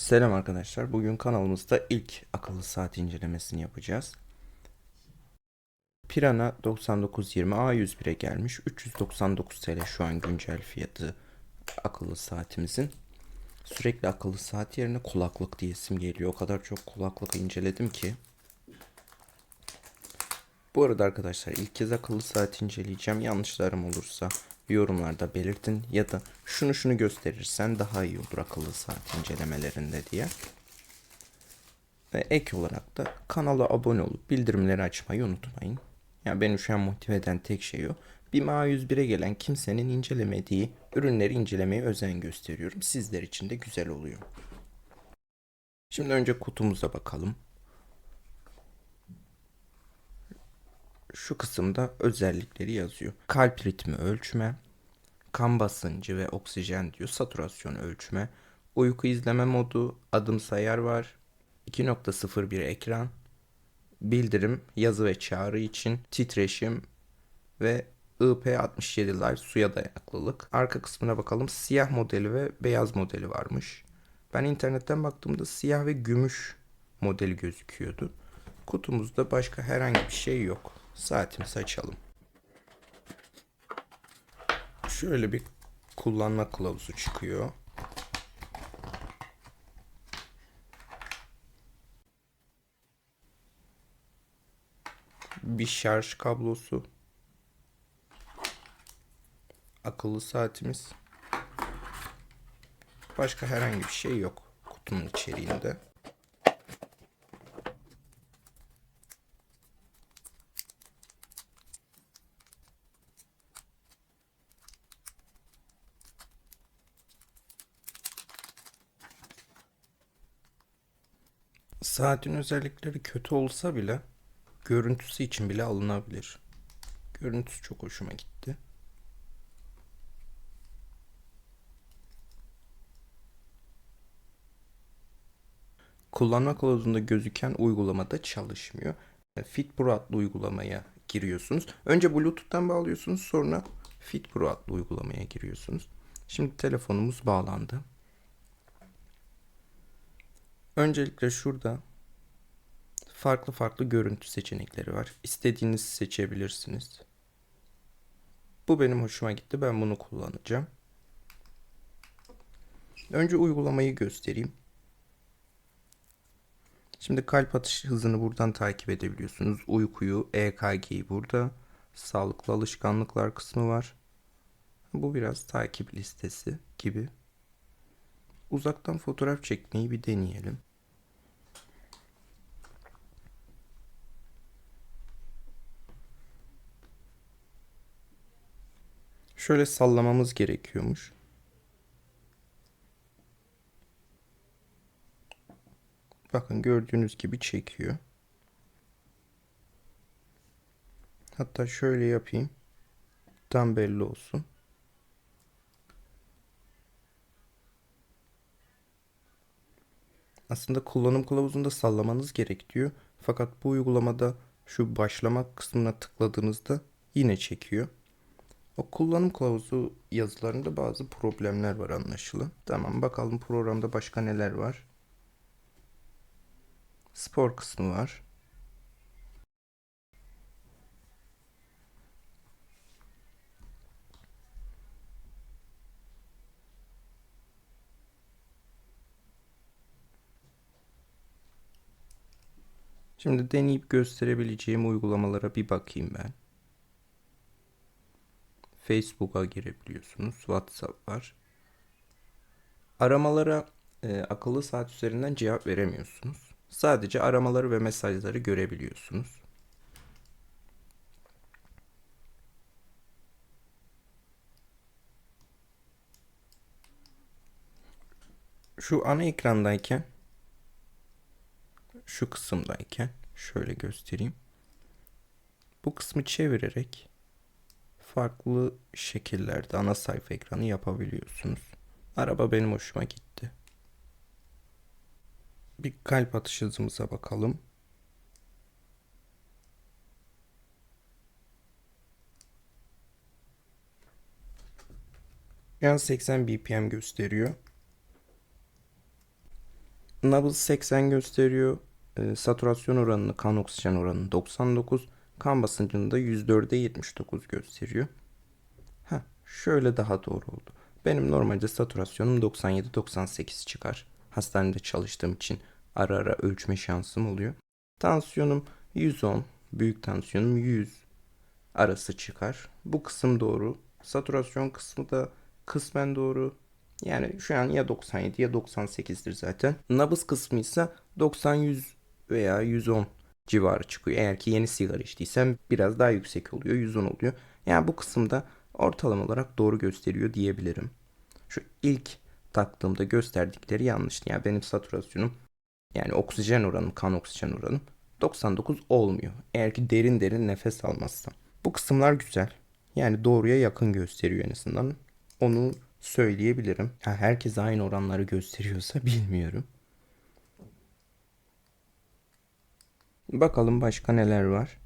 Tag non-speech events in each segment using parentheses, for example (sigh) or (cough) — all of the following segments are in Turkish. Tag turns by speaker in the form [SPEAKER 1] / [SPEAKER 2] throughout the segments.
[SPEAKER 1] Selam arkadaşlar. Bugün kanalımızda ilk akıllı saat incelemesini yapacağız. Pirana 9920 A101'e gelmiş. 399 TL şu an güncel fiyatı akıllı saatimizin. Sürekli akıllı saat yerine kulaklık diyesim geliyor. O kadar çok kulaklık inceledim ki. Bu arada arkadaşlar ilk kez akıllı saat inceleyeceğim. Yanlışlarım olursa yorumlarda belirtin ya da şunu şunu gösterirsen daha iyi olur akıllı saat incelemelerinde diye. Ve ek olarak da kanala abone olup bildirimleri açmayı unutmayın. Ya beni şu an motive eden tek şey o. Bir MA101'e gelen kimsenin incelemediği ürünleri incelemeye özen gösteriyorum. Sizler için de güzel oluyor. Şimdi önce kutumuza bakalım. Şu kısımda özellikleri yazıyor. Kalp ritmi ölçme, kan basıncı ve oksijen diyor, saturasyon ölçme, uyku izleme modu, adım sayar var, 2.01 ekran, bildirim, yazı ve çağrı için, titreşim ve IP67 Live suya dayanıklılık. Arka kısmına bakalım. Siyah modeli ve beyaz modeli varmış. Ben internetten baktığımda siyah ve gümüş modeli gözüküyordu. Kutumuzda başka herhangi bir şey yok. Saatimizi açalım. Şöyle bir kullanma kılavuzu çıkıyor. Bir şarj kablosu. Akıllı saatimiz. Başka herhangi bir şey yok kutunun içeriğinde. Saatin özellikleri kötü olsa bile görüntüsü için bile alınabilir. Görüntüsü çok hoşuma gitti. Kullanma kılavuzunda gözüken uygulamada çalışmıyor. Fit Pro adlı uygulamaya giriyorsunuz. Önce Bluetooth'tan bağlıyorsunuz sonra Fit Pro adlı uygulamaya giriyorsunuz. Şimdi telefonumuz bağlandı. Öncelikle şurada farklı farklı görüntü seçenekleri var. İstediğinizi seçebilirsiniz. Bu benim hoşuma gitti. Ben bunu kullanacağım. Önce uygulamayı göstereyim. Şimdi kalp atış hızını buradan takip edebiliyorsunuz. Uykuyu, EKG'yi burada. Sağlıklı alışkanlıklar kısmı var. Bu biraz takip listesi gibi. Uzaktan fotoğraf çekmeyi bir deneyelim. Şöyle sallamamız gerekiyormuş. Bakın gördüğünüz gibi çekiyor. Hatta şöyle yapayım. Tam belli olsun. Aslında kullanım kılavuzunda sallamanız gerek diyor. Fakat bu uygulamada şu başlama kısmına tıkladığınızda yine çekiyor. O kullanım kılavuzu yazılarında bazı problemler var anlaşılan. Tamam bakalım programda başka neler var. Spor kısmı var. Şimdi deneyip gösterebileceğim uygulamalara bir bakayım ben. Facebook'a girebiliyorsunuz. WhatsApp var. Aramalara e, akıllı saat üzerinden cevap veremiyorsunuz. Sadece aramaları ve mesajları görebiliyorsunuz. Şu ana ekrandayken şu kısımdayken şöyle göstereyim. Bu kısmı çevirerek farklı şekillerde ana sayfa ekranı yapabiliyorsunuz. Araba benim hoşuma gitti. Bir kalp atış hızımıza bakalım. Yani 80 BPM gösteriyor. Nabız 80 gösteriyor. E, saturasyon oranını, kan oksijen oranını 99. Kan basıncını da 104'e 79 gösteriyor. Ha, şöyle daha doğru oldu. Benim normalde saturasyonum 97-98 çıkar. Hastanede çalıştığım için ara ara ölçme şansım oluyor. Tansiyonum 110, büyük tansiyonum 100 arası çıkar. Bu kısım doğru. Saturasyon kısmı da kısmen doğru. Yani şu an ya 97 ya 98'dir zaten. Nabız kısmı ise 90-100 veya 110 civarı çıkıyor. Eğer ki yeni sigara içtiysem biraz daha yüksek oluyor. 110 oluyor. Yani bu kısımda ortalama olarak doğru gösteriyor diyebilirim. Şu ilk taktığımda gösterdikleri yanlıştı. Yani benim saturasyonum yani oksijen oranım, kan oksijen oranım 99 olmuyor. Eğer ki derin derin nefes almazsam. Bu kısımlar güzel. Yani doğruya yakın gösteriyor en azından. Onu söyleyebilirim. Ha, herkes aynı oranları gösteriyorsa (laughs) bilmiyorum. Bakalım başka neler var.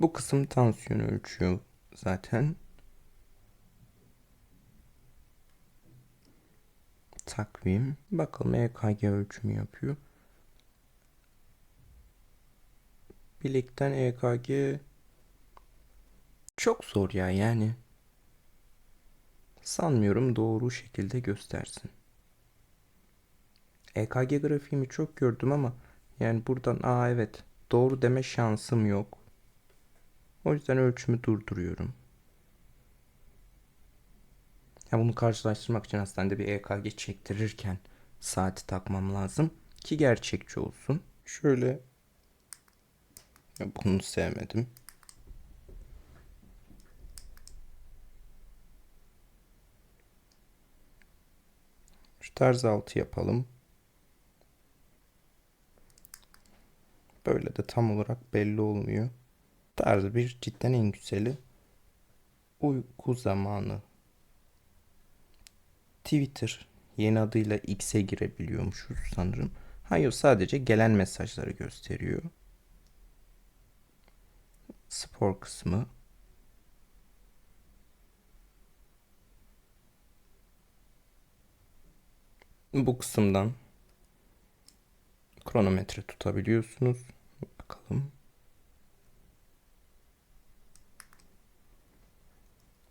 [SPEAKER 1] Bu kısım tansiyonu ölçüyor zaten. Takvim. Bakalım EKG ölçümü yapıyor. Bilekten EKG çok zor ya yani. Sanmıyorum doğru şekilde göstersin. EKG grafiğimi çok gördüm ama yani buradan aa evet doğru deme şansım yok. O yüzden ölçümü durduruyorum. Ya bunu karşılaştırmak için hastanede bir EKG çektirirken saati takmam lazım ki gerçekçi olsun. Şöyle ya bunu sevmedim. Şu tarz altı yapalım. Böyle de tam olarak belli olmuyor. Tarz bir cidden en güzeli. Uyku zamanı. Twitter yeni adıyla X'e girebiliyormuşuz sanırım. Hayır sadece gelen mesajları gösteriyor. Spor kısmı. Bu kısımdan kronometre tutabiliyorsunuz. Bakalım.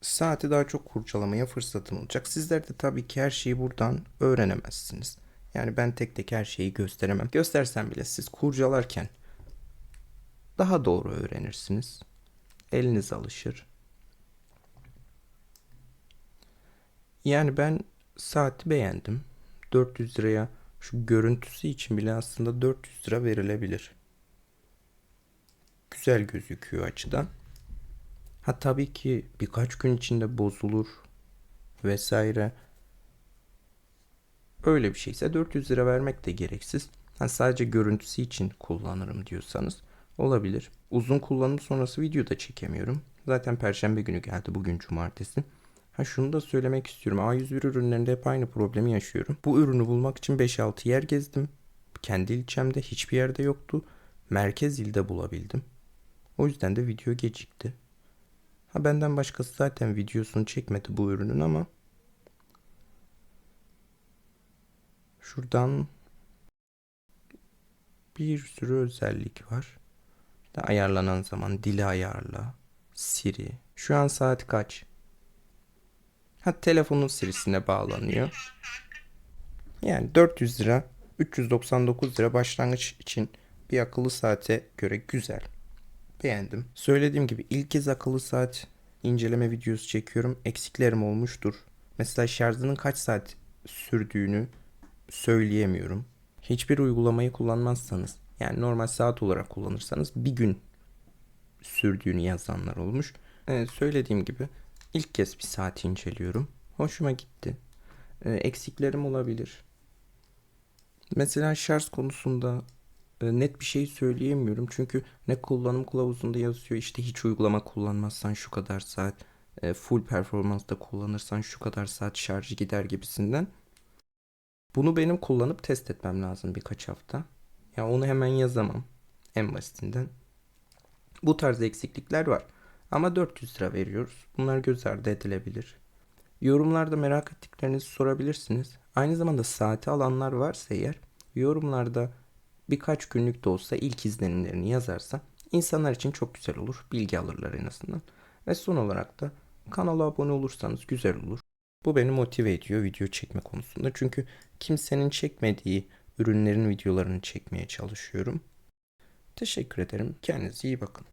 [SPEAKER 1] Saati daha çok kurcalamaya fırsatım olacak. Sizler de tabii ki her şeyi buradan öğrenemezsiniz. Yani ben tek tek her şeyi gösteremem. Göstersem bile siz kurcalarken daha doğru öğrenirsiniz. Eliniz alışır. Yani ben saati beğendim. 400 liraya şu görüntüsü için bile aslında 400 lira verilebilir. Güzel gözüküyor açıdan. Ha tabii ki birkaç gün içinde bozulur vesaire. Öyle bir şeyse 400 lira vermek de gereksiz. Ha sadece görüntüsü için kullanırım diyorsanız olabilir. Uzun kullanım sonrası video da çekemiyorum. Zaten perşembe günü geldi bugün cumartesi. Ha şunu da söylemek istiyorum. A101 ürünlerinde hep aynı problemi yaşıyorum. Bu ürünü bulmak için 5-6 yer gezdim. Kendi ilçemde hiçbir yerde yoktu. Merkez ilde bulabildim. O yüzden de video gecikti. Ha benden başkası zaten videosunu çekmedi bu ürünün ama şuradan bir sürü özellik var. İşte ayarlanan zaman dili ayarla, Siri. Şu an saat kaç? Ha telefonun Siri'sine bağlanıyor. Yani 400 lira, 399 lira başlangıç için bir akıllı saate göre güzel. Beğendim. Söylediğim gibi ilk kez akıllı saat inceleme videosu çekiyorum. Eksiklerim olmuştur. Mesela şarjının kaç saat sürdüğünü söyleyemiyorum. Hiçbir uygulamayı kullanmazsanız yani normal saat olarak kullanırsanız bir gün sürdüğünü yazanlar olmuş. Evet, söylediğim gibi ilk kez bir saat inceliyorum. Hoşuma gitti. Ee, eksiklerim olabilir. Mesela şarj konusunda net bir şey söyleyemiyorum. Çünkü ne kullanım kılavuzunda yazıyor işte hiç uygulama kullanmazsan şu kadar saat, e, full performansta kullanırsan şu kadar saat şarjı gider gibisinden. Bunu benim kullanıp test etmem lazım birkaç hafta. Ya onu hemen yazamam en basitinden. Bu tarz eksiklikler var. Ama 400 lira veriyoruz. Bunlar göz ardı edilebilir. Yorumlarda merak ettiklerinizi sorabilirsiniz. Aynı zamanda saati alanlar varsa eğer yorumlarda birkaç günlük de olsa ilk izlenimlerini yazarsa insanlar için çok güzel olur. Bilgi alırlar en azından. Ve son olarak da kanala abone olursanız güzel olur. Bu beni motive ediyor video çekme konusunda. Çünkü kimsenin çekmediği ürünlerin videolarını çekmeye çalışıyorum. Teşekkür ederim. Kendinize iyi bakın.